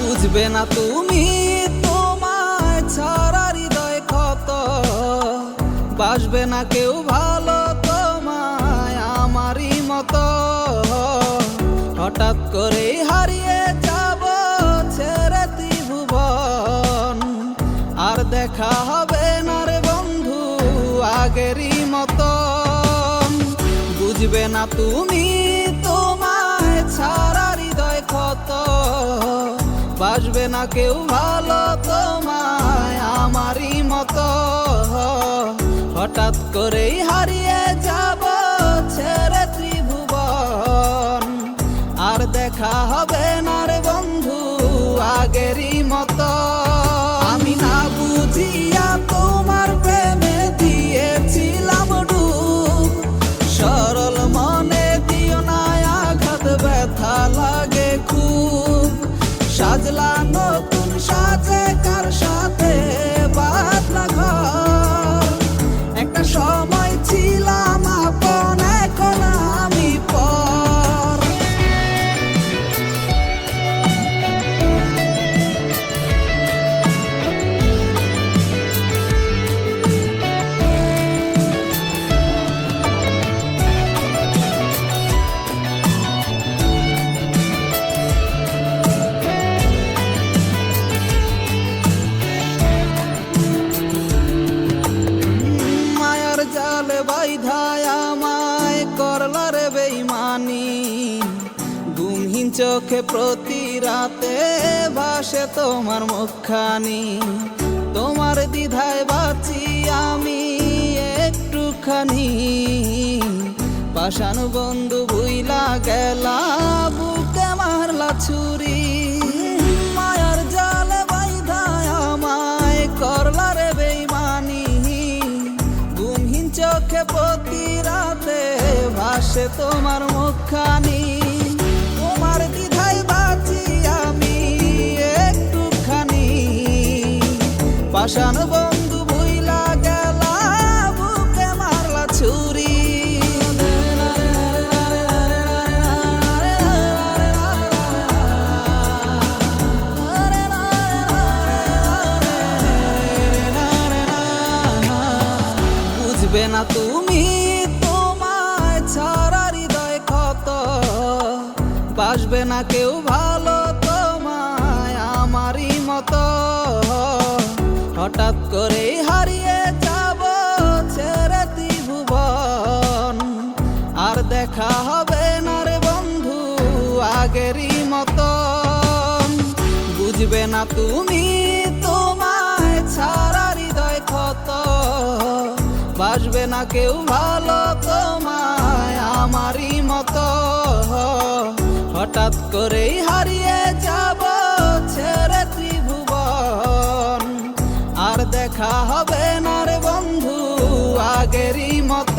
বুঝবে না তুমি তোমায় বাসবে না কেউ ভালো তোমায় আমারই মতো। হঠাৎ করে হারিয়ে যাব ছেড়ে ত্রিভুবন। আর দেখা হবে না রে বন্ধু আগেরই মতন বুঝবে না তুমি তোমায় ছাড়া হৃদয় ক্ষত বাসবে না কেউ ভালো তোমায় হঠাৎ করেই হারিয়ে যাব ছেড়ে ত্রিভুবন। আর দেখা হবে না রে বন্ধু আগেরই মতো বাইধায় আমায় করলা রে বেইমানি। ঘুমহীন চোখে প্রতি রাতে ভাসে তোমার মুখখানি। তোমার দ্বিধায় বাঁচি আমি একটুখানি। পাশান বন্ধু ভুইলা গেলা, বুকে মারলা ছুরি। ভাসে তোমার মুখখানি, তোমার দ্বিধায় বাঁচি আমি একটুখানি। পাশান বন্ধু ভুইলা গেলা, বুকে মারলা ছুরি। বুঝবে না তুমি বাসবে না কেউ ভালো তোমায় আমারই মতো। হঠাৎ করে হারিয়ে যাব ছেড়ে ত্রিভুবন। আর দেখা হবে না রে বন্ধু আগেরই মতন বুঝবে না তুমি তোমায় ছাড়া হৃদয় ক্ষত। বাসবে না কেউ ভালো তোমায় আমারই মতো। হঠাৎ করেই হারিয়ে যাব ছেড়ে ত্রিভুবন। আর দেখা হবে না রে বন্ধু আগেরই মত।